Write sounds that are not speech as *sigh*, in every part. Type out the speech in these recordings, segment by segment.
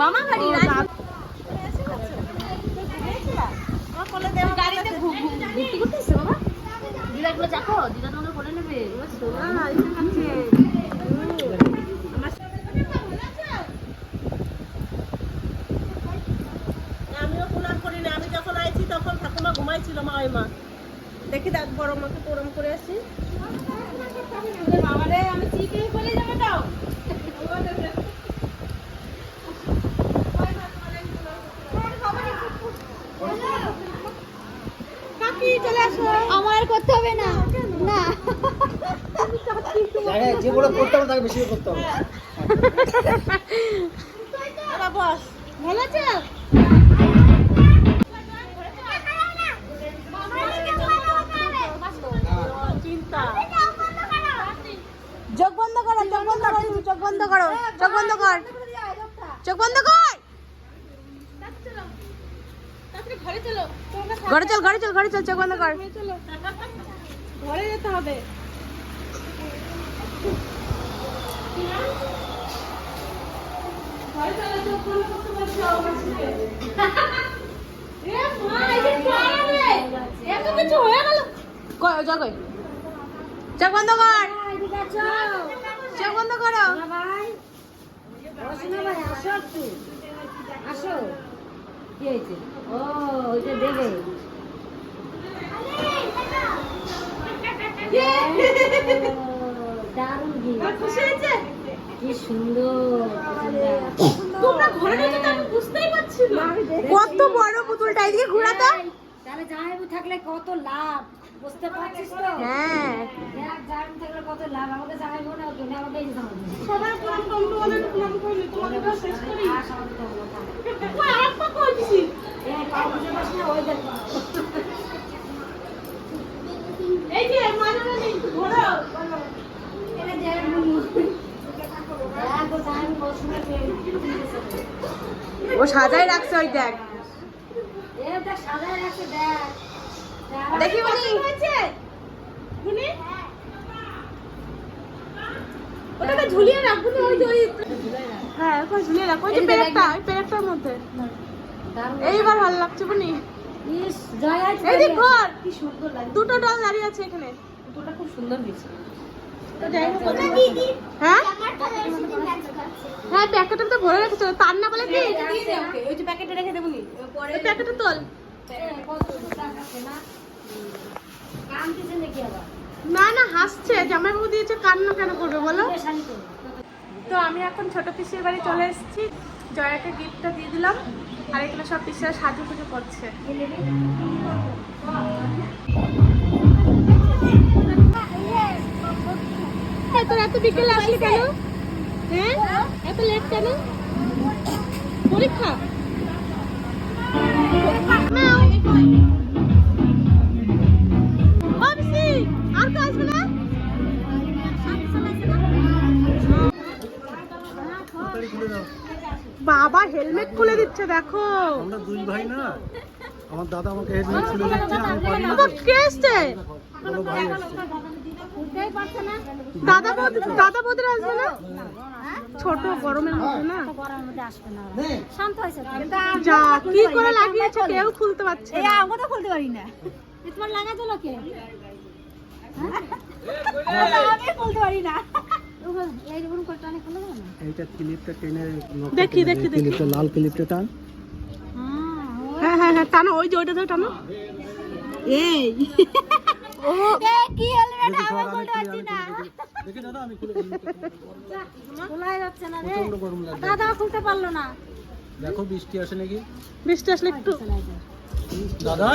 মামা বাড়ি ও, রাজু- দাদু- গাড়িতে ঘু- ঘু- ঘুরতে ঘুরতে এসছে বাবা। দিদাগুলো চাকো দিদা তোমাকে করে নেবে। সোনা, এসে খাচ্ছে। আমিও প্রণাম করি না। আমি যখন আইছি তখন ঠাকুমা ঘুমাইছিল মা ওই মা। দেখি দেখ বড় মাকে প্রণাম করে আসি। বাবারে আমি চিকেন বলে যাবে দাও চলে আসো আমার করতে হবে না। না। জায়গায় করতে হবে তাকে বেশি করতে হবে। বস। ভালো আছো? চোখ বন্ধ করো চোখ বন্ধ করো চোখ বন্ধ করো চোখ বন্ধ কর। চোখ বন্ধ কর। ঘরে চল। ঘরে চল ঘরে চল চোখ বন্ধ কর। ঘরে যেতে হবে। চোখ বন্ধ কর। চোখ বন্ধ করো। আসো কি হয়েছে ও ওইটা দেবে দারুণ কি সুন্দর তোমরা ঘরে ঢুকে আমি বুঝতেই পারছি না। কত বড় পুতুলটা এদিকে ঘোরাতো তাহলে জামাইবু থাকলে কত লাভ? বুঝতে পারছিস তো? হ্যাঁ। জামাইবু থাকলে কত লাভ? আমাকে জামাইবু না তুমি আমাকে এই জামাইবু সবার প্রণাম করুন তোমাদের প্রণাম করুন তোমাকে শেষ করি *laughs* ও সাজাই রাখছে ওই দেখ। দেখ সাজায় শুনি ওটাকে ঝুলিয়ে রাখব ওই যে হ্যাঁ ওখানে ঝুলিয়ে রাখো। ওই যে পেরেকটা ওই পেরেকটার মধ্যে। এইবার ভালো লাগছে বুনি? দুটো ডল দাঁড়িয়ে আছে এখানে। দুটোটা খুব সুন্দর হয়েছে। হ্যাঁ? হ্যাঁ প্যাকেটটা তো ভরে রেখেছো। তার না বলে কি ওই যে প্যাকেটে রেখে দেবো ওই প্যাকেটটা তোল। কত সুন্দর দেখাচ্ছে না? না হাসছে। জামাইবাবু দিয়েছে কান্না কেন করবে বলো? তো আমি এখন ছোট পিসির বাড়ি চলে এসেছি। জয়াকে গিফটটা দিয়ে দিলাম। আর এখানে সব পিসিরা সাজু পুজো করছে। তোর এত কেন? হ্যাঁ? এত লেট কেন? পরীক্ষা? বাবা হেলমেট খুলে দিচ্ছে দেখো। আমরা দুই ভাই না আমার দাদা আমাকে হেডমেট খুলে দিচ্ছে আমি পারি না বাবা কে ভাই আসছে দাদা বৌদি দাদা বৌদির আসবে না? ছোট গরমের মধ্যে না। শান্ত হয়েছে যা কি করে লাগিয়েছে কেউ খুলতে পারছে না। আমি তো খুলতে পারি না তোমার লাগাতো লোকে হ্যাঁ? আমি খুলতে পারি না। এইটা ক্লিপটা টেনে দেখি, দেখি, ক্লিপটা লাল ক্লিপটা টান। হ্যাঁ হ্যাঁ হ্যাঁ টানো ওই যে ওইটা ধরে টানো। এই। ও কি হেলমেট দেখি ধর, আমি খুলে- আমি দেখি। দেখি দাদা আমি খুলে খোলাই যাচ্ছে না রে। প্রচণ্ড গরম লাগছে। দাদা খুলতে পারল না। দেখো বৃষ্টি আসে নাকি? বৃষ্টি আসলে একটু দাদা?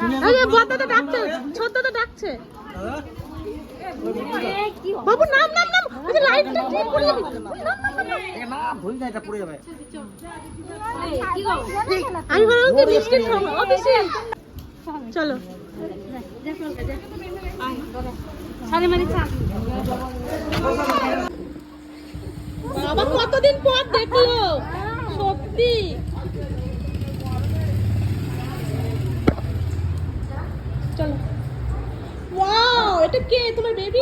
তুমি বড় দাদা ডাকছে ছোট দাদা ডাকছে। দাদা? এ, কি হবে? বাবু নাম নাম চলো। বাবা কতদিন পর দেখল? সত্যি। চলো। ওয়াও এটা কে? তোমার বেবি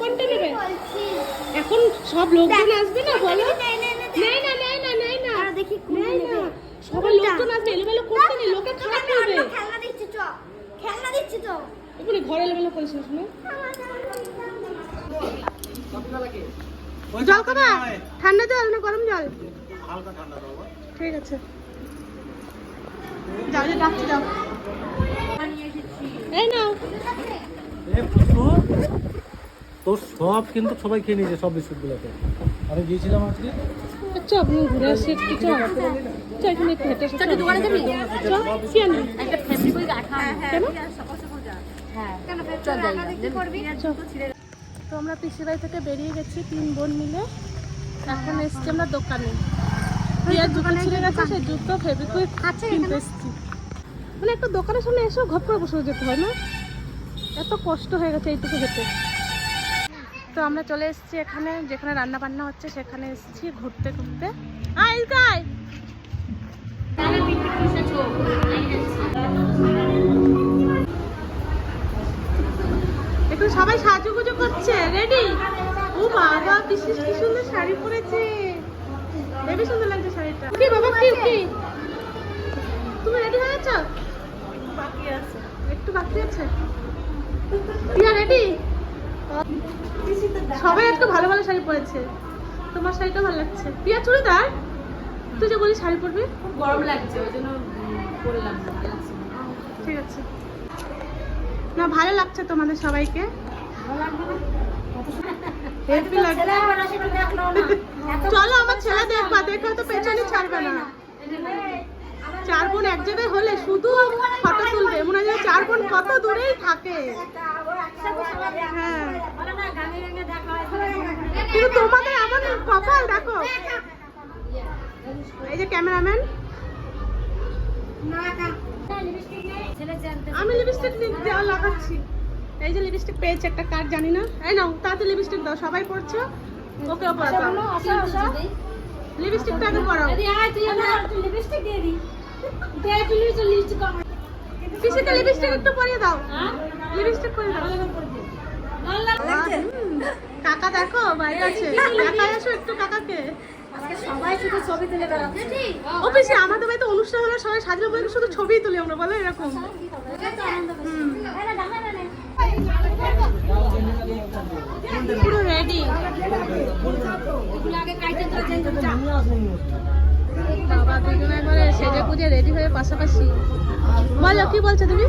কোনটা নেবে? এখন সব লোকজন আসবে না বলো? নেই না নেই না নেই না। দেখি নেই না। সবাই লোকজন আসবে এলোমেলো করতে নেই লোকে খারাপ করবে। খেলনা দিচ্ছি চ। খেলনা দিচ্ছি তো ওখানে ঘরে এলোমেলো করিস না শুনে। জল খাবা ঠান্ডা জল না গরম জল? হালকা ঠান্ডা দাও ঠিক আছে। যাও যে ডাকছি যাও। এই নাও। তোর সব কিন্তু সবাই খেয়ে নিয়েছে সব বিস্কুটগুলোকে। আমি গিয়েছিলাম আজকে। আচ্ছা আপনি ঘুরে আসি একটু চল। চল এখানে একটু হেঁটে চল দোকানে যাবি? চল কি আনবি একটা ফ্যামিলি বই গাঠা কেন? হ্যাঁ কেন চল যাই কি করবি? তো আমরা পিসির বাড়ি থেকে বেরিয়ে গেছি তিন বোন মিলে। এখন এসছি আমরা দোকানে। প্রিয়ার জুতো ছিঁড়ে গেছে সেই জুতো ফেবিকুইক কিনতে এসছি। মানে একটা দোকানের সামনে এসেও ঘপ করে বসে যেতে হয় না? এত কষ্ট হয়ে গেছে এইটুকু হেঁটে তো আমরা চলে এসেছি এখানে যেখানে রান্না বান্না হচ্ছে সেখানে এসেছি ঘুরতে ঘুরতে। আয়। ইলকায় একটু সবাই সাজুগুজু করছে রেডি ও বাবা বিশেষ কি সুন্দর শাড়ি পরেছে। হেবি সুন্দর লাগছে শাড়িটা। কি বাবা কি কি? তুমি রেডি হয়ে গেছো? বাকি আছে। একটু বাকি আছে? প্রিয়া রেডি সবাই একটু ভালো ভালো শাড়ি পরেছে। তোমার শাড়িটা ভালো লাগছে। প্রিয়া চুড়িদার তুই যে বলি শাড়ি পরবি? খুব গরম লাগছে ওই জন্য বললাম ঠিক আছে। না ভালো লাগছে তোমাদের সবাইকে। হেভি চলো আমার ছেলে দেখবা দেখে তো পেছনে ছাড়বে না। চার বোন এক জায়গায় হলে শুধু ফটো তুলবে। মনে হয় চার বোন কত দূরেই থাকে। হ্যাঁ। কিন্তু তোমাদের এমন কপাল দেখো। এই যে ক্যামেরাম্যান। আমি লিপস্টিক দেওয়া লাগাচ্ছি। এই যে লিপস্টিক পেয়েছে একটা কার জানি না এই নাও তাতে লিপস্টিক দাও সবাই পড়ছো ওকে লিপস্টিকটা আগে পড়াও পিসিতে লিপস্টিক একটু পরিয়ে দাও লিপস্টিক পরিয়ে দাও কাকা দেখো বাইরে আছে দেখাই আসো একটু কাকাকে সবাই শুধু ছবি তুলে বেড়াচ্ছে ও পিসি আমাদের বাড়িতে অনুষ্ঠান হলে সবাই সাজলে বলে শুধু ছবি তুলি আমরা বলো এরকম পুরো রেডি বাবা দুজনে করে সেজে পুজে রেডি হয়ে পাশাপাশি। বলো কি বলছো তুমি?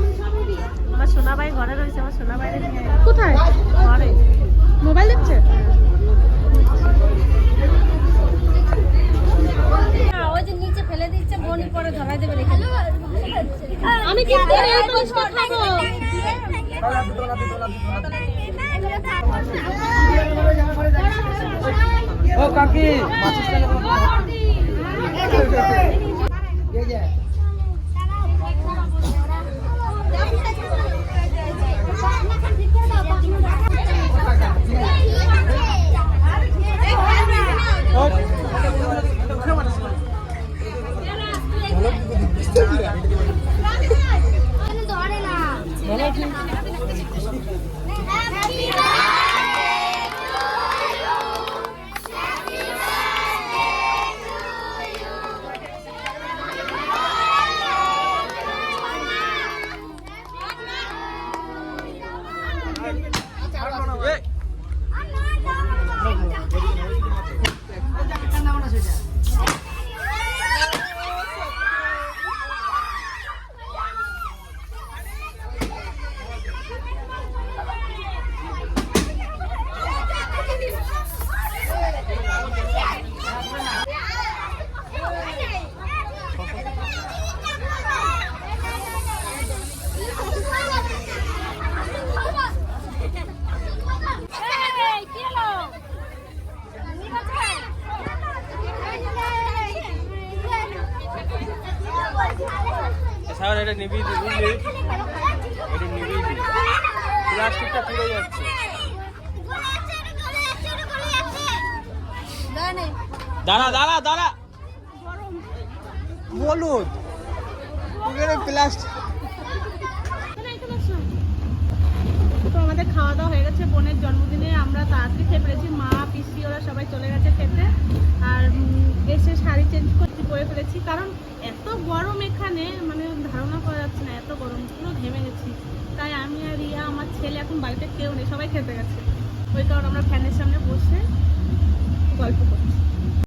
আমার সোনা ভাই ঘরে রয়েছে আমার সোনা ভাই কোথায়? ঘরে মোবাইল দেখছে ওই যে নিচে ফেলে দিচ্ছে বনি পরে ধরাই দেবে রেখে আমি কিন্তু এই জিনিসটা খাব ও কাকি ধরে নিবি দি বুঝলি এটা নিবি প্লাস্টিকটা পুড়ে যাচ্ছে। দাঁড়া দাঁড়া দাঁড়া। বলুন। প্লাস্টিক। আমাদের খাওয়া দাওয়া হয়ে গেছে বোনের জন্মদিনে আমরা তাড়াতাড়ি খেয়ে ফেলেছি মা, পিসি, ওরা সবাই চলে গেছে খেতে। আর এসে শাড়ি চেঞ্জ করতে পরে ফেলেছি। কারণ এত গরম এখানে মানে ধারণা করা যাচ্ছে না, এত গরম, পুরো ঘেমে গেছি। তাই আমি আর রিয়া, আমার ছেলে এখন বাড়িতে কেউ নেই, সবাই খেতে গেছে। ওই কারণ আমরা ফ্যানের সামনে বসে গল্প করছি।